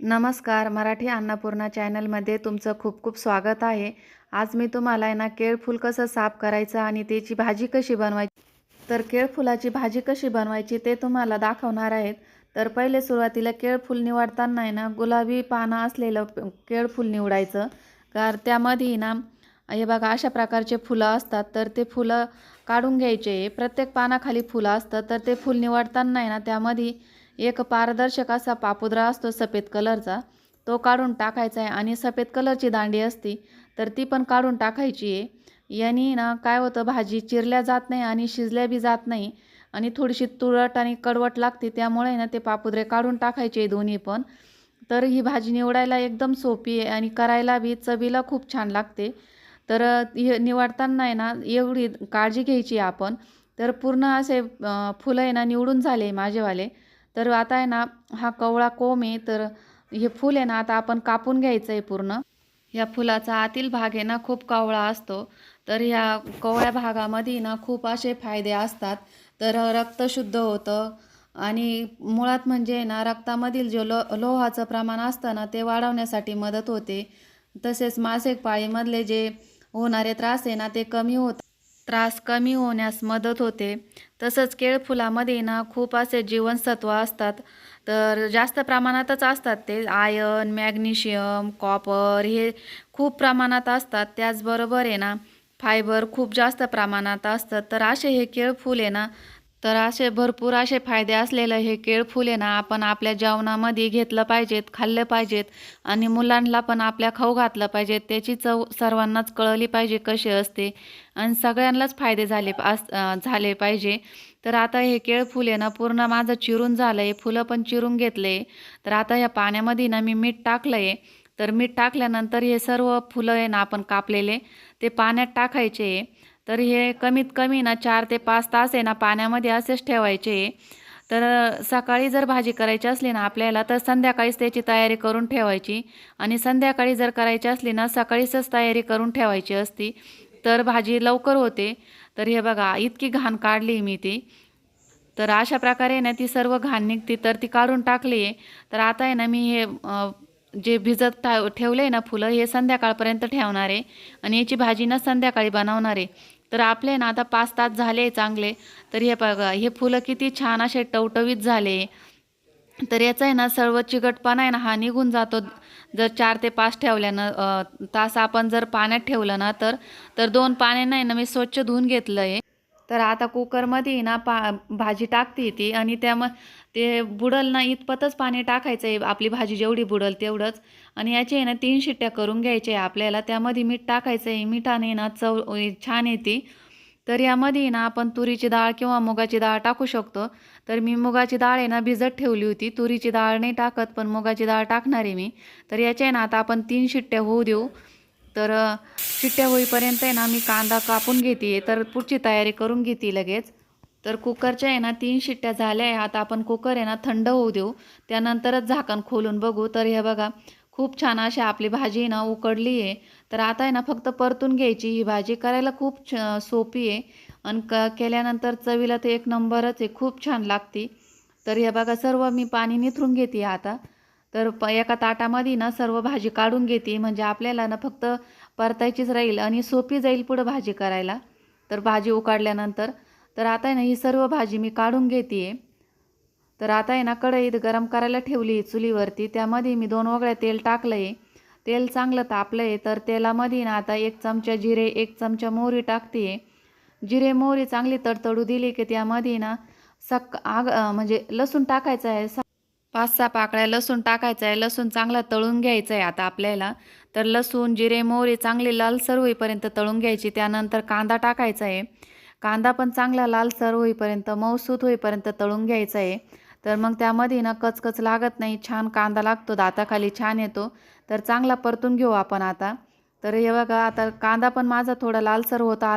नमस्कार मराठी अन्नपूर्णा चॅनलमध्ये तुमचं खूप खूप स्वागत आहे. आज मी तुम्हाला आहे ना केळफूल कसं साफ करायचं आणि त्याची भाजी कशी बनवायची? तर केळफुलाची भाजी कशी बनवायची ते तुम्हाला दाखवणार आहेत. तर पहिले सुरुवातीला केळफूल निवडताना आहे ना गुलाबी पानं असलेलं केळफूल निवडायचं. कारण त्यामध्ये ना हे बघा अशा प्रकारचे फुलं असतात. तर ते फुलं काढून घ्यायचे. प्रत्येक पानाखाली फुलं असतं तर ते फुल निवडताना आहे ना त्यामध्ये एक पारदर्शक असा पापुद्रा असतो सफेद कलरचा. तो काढून टाकायचा आहे आणि सफेद कलरची दांडी असती तर ती पण काढून टाकायची आहे. यांनी ना काय होतं भाजी चिरल्या जात नाही आणि शिजल्या बी जात नाही आणि थोडीशी तुरट आणि कडवट लागते त्यामुळे ना ते पापुद्रे काढून टाकायचे दोन्ही पण. तर ही भाजी निवडायला एकदम सोपी आहे आणि करायला बी चवीला खूप छान लागते. तर हे निवडताना आहे ना एवढी काळजी घ्यायची आपण. तर पूर्ण असे फुलं आहे ना निवडून झाले माझेवाले. तर आता आहे ना हा कवळा कोंब आहे तर हे फूल आहे ना आता आपण कापून घ्यायचं आहे पूर्ण. या फुलाचा आतील भाग आहे ना खूप कवळा असतो. तर ह्या कवळ्या भागामध्ये ना खूप असे फायदे असतात. तर रक्त शुद्ध होतं आणि मुळात म्हणजे ना रक्तामधील जो लो लोहाचं प्रमाण असतं ना ते वाढवण्यासाठी मदत होते. तसेच मासिक पाळीमधले जे होणारे त्रास आहे ना ते कमी होत त्रास कमी होण्यास मदत होते. तसंच केळफुलामध्ये ना खूप असे जीवनसत्व असतात. तर जास्त प्रमाणातच असतात ते. आयर्न मॅग्नेशियम कॉपर हे खूप प्रमाणात असतात. त्याचबरोबर आहे ना फायबर खूप जास्त प्रमाणात असतं तर असे हे केळफूल आहे ना तर असे भरपूर असे फायदे असलेलं हे केळफुले आहे ना आपण आपल्या जेवणामध्ये घेतलं पाहिजेत खाल्लं पाहिजेत आणि मुलांना पण आपल्या खाऊ घातलं पाहिजे त्याची चव सर्वांनाच कळली पाहिजे कशी असते आणि सगळ्यांनाच फायदे झाले अस झाले पाहिजे. तर आता हे केळफुले आहे ना पूर्ण माझं चिरून झालं आहे फुलं पण चिरून घेतले. तर आता या पाण्यामध्ये ना मी मीठ टाकलं आहे तर मीठ टाकल्यानंतर हे सर्व फुलं आहे ना आपण कापलेले. ते पाण्यात टाकायचे. आहे तर हे कमीत कमी ना चार ते पाच तास आहे ना पाण्यामध्ये असेच ठेवायचे. तर सकाळी जर भाजी करायची असली ना आपल्याला तर संध्याकाळीच त्याची तयारी करून ठेवायची. आणि संध्याकाळी जर करायची असली ना सकाळीच तयारी करून ठेवायची असती. तर भाजी लवकर होते. तर हे बघा इतकी घाण काढली मी ती. तर अशा प्रकारे ना ती सर्व घाण निघते तर ती काढून टाकली आहे. तर आता आहे ना मी हे जे भिजत ठेव ठेवले आहे ना फुलं हे संध्याकाळपर्यंत ठेवणार आहे. आणि याची भाजी ना संध्याकाळी बनवणार आहे. तर आपले ना आता पाच तास झाले चांगले. तर हे बघा हे फुलं किती छान असे टवटवीत झाले. तर याचा आहे ना सर्व चिकटपणा आहे ना हा निघून जातो. जर चार ते पाच ठेवल्यानं तास आपण जर पाण्यात ठेवलं ना तर तर दोन पाने आहे ना मी स्वच्छ धुवून घेतलं आहे तर आता कुकरमध्ये ना पा भाजी टाकते ती आणि त्या ते बुडल ना इतपतच पाणी टाकायचं आहे आपली भाजी जेवढी बुडल तेवढंच. आणि याची आहे ना तीन शिट्ट्या करून घ्यायच्या आहे आपल्याला. त्यामध्ये मीठ टाकायचं आहे मिठाने ना चव छान येते तर यामध्ये ना आपण तुरीची डाळ किंवा मुगाची डाळ टाकू शकतो. तर मी मुगाची डाळ आहे ना भिजत ठेवली होती. तुरीची डाळ नाही टाकत पण मुगाची डाळ टाकणार आहे मी. तर याच्या आहे ना आता आपण तीन शिट्ट्या होऊ देऊ. तर शिट्ट्या होईपर्यंत आहे ना मी कांदा कापून घेते. तर पुढची तयारी करून घेते लगेच. तर कुकरच्या आहे ना तीन शिट्ट्या झाल्या आहे आता आपण कुकर आहे ना थंड होऊ देऊ. त्यानंतरच झाकण खोलून बघू. तर हे बघा खूप छान अशी आपली भाजी आहे ना उकडली आहे. तर आता आहे ना फक्त परतून घ्यायची ही भाजी. करायला खूप छ सोपी आहे. आणि क केल्यानंतर चवीला ते एक नंबरच आहे. खूप छान लागते. तर हे बघा सर्व मी पाणी निथरून घेते आता. तर प एका ताटामध्ये ना सर्व भाजी काढून घेते. म्हणजे आपल्याला ना फक्त परतायचीच राहील आणि सोपी जाईल पुढं भाजी करायला. तर भाजी उकाडल्यानंतर तर आता आहे ना ही सर्व भाजी मी काढून घेते. तर आता आहे ना कढईत गरम करायला ठेवली आहे चुलीवरती. त्यामध्ये मी दोन वगळ्या तेल टाकलं आहे तेल चांगलं तापलं आहे तर तेलामध्ये ना आता एक चमचा जिरे एक चमचा मोहरी टाकते. आहे जिरे मोहरी चांगली तडतडू दिली की त्यामध्ये ना सक आग म्हणजे लसूण टाकायचं आहे. सा- पाच सहा पाकळ्या लसूण टाकायचं आहे. लसूण चांगला तळून घ्यायचं आहे आता आपल्याला. तर लसूण जिरे मोहरी चांगली लालसर होईपर्यंत तळून घ्यायची. त्यानंतर कांदा टाकायचा आहे. कांदा पण चांगला लालसर होईपर्यंत मऊसूत होईपर्यंत तळून घ्यायचा आहे. तर मग त्यामध्ये ना कचकच लागत नाही छान कांदा लागतो दाताखाली छान येतो. तर चांगला परतून घेऊ आपण आता. तर हे बघा आता कांदा पण माझा थोडा लालसर होता.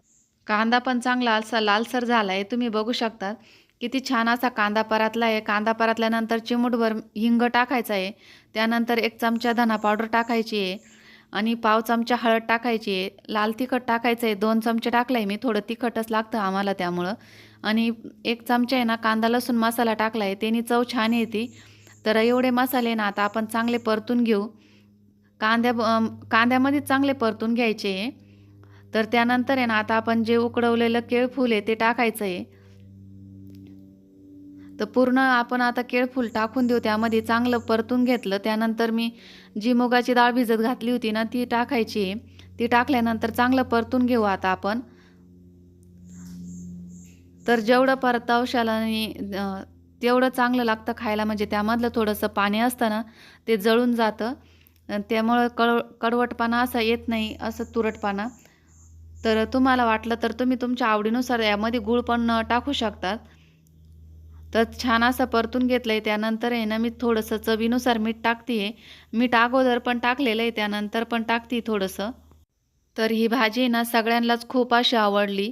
कांदा पण चांगला असा लालसर झाला आहे तुम्ही बघू शकता. किती छान असा कांदा परतला आहे. कांदा परतल्यानंतर चिमूटभर हिंग टाकायचा आहे. त्यानंतर एक चमचा धना पावडर टाकायची आहे. आणि पाव चमचा हळद टाकायची आहे. लाल तिखट टाकायचं आहे. दोन चमचे टाकलं आहे मी. थोडं तिखटच लागतं आम्हाला त्यामुळं. आणि एक चमचा आहे ना कांदा लसूण मसाला टाकला आहे त्याने चव छान येते. तर तर एवढे मसाले ना आता आपण चांगले परतून घेऊ. कांद्या कांद्यामध्येच कांद्यामध्ये चांगले परतून घ्यायचे आहे. तर त्यानंतर आहे ना आता आपण जे उकडवलेलं केळफूल आहे ते टाकायचं आहे. तर पूर्ण आपण आता केळफूल टाकून देऊ त्यामध्ये चांगलं परतून घेतलं. त्यानंतर मी जी मुगाची डाळ भिजत घातली होती ना ती टाकायची. आहे ती टाकल्यानंतर चांगलं परतून घेऊ आता आपण. तर जेवढं परतावशाल आणि तेवढं चांगलं लागतं खायला. म्हणजे त्यामधलं थोडंसं पाणी असतं ना ते जळून जातं. त्यामुळं कळ कडवटपणा असा येत नाही असं तुरटपणा. तर तुम्हाला वाटलं तर तुम्ही तुमच्या आवडीनुसार यामध्ये गूळ पण टाकू शकतात. तर छान असं परतून घेतलं आहे त्यानंतर आहे ना मी थोडंसं चवीनुसार मीठ टाकते आहे मीठ अगोदर पण टाकलेलं आहे त्यानंतर पण टाकते थोडंसं. तर ही भाजी ना सगळ्यांनाच खूप अशी आवडली.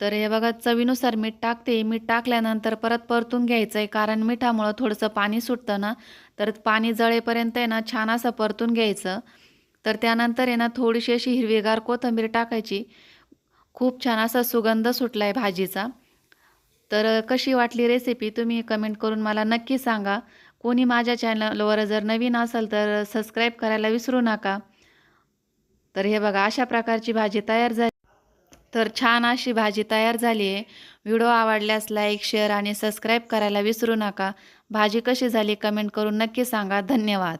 तर हे बघा चवीनुसार मीठ टाकते. मीठ टाकल्यानंतर परत परतून घ्यायचं आहे कारण मिठामुळं थोडंसं पाणी सुटतं ना. तर पाणी जळेपर्यंत आहे ना छान असं परतून घ्यायचं. तर त्यानंतर आहे ना थोडीशी अशी हिरवीगार कोथिंबीर टाकायची. खूप छान असा सुगंध सुटला आहे भाजीचा. तर कशी वाटली रेसिपी तुम्ही कमेंट करून मला नक्की सांगा. कोणी माझ्या चॅनलवर जर नवीन असेल तर सबस्क्राईब करायला विसरू नका. तर हे बघा अशा प्रकारची भाजी तयार झाली. तर छान अशी भाजी तयार झाली आहे. व्हिडिओ आवडल्यास लाईक शेअर आणि सबस्क्राईब करायला विसरू नका. भाजी कशी झाली कमेंट करून नक्की सांगा. धन्यवाद.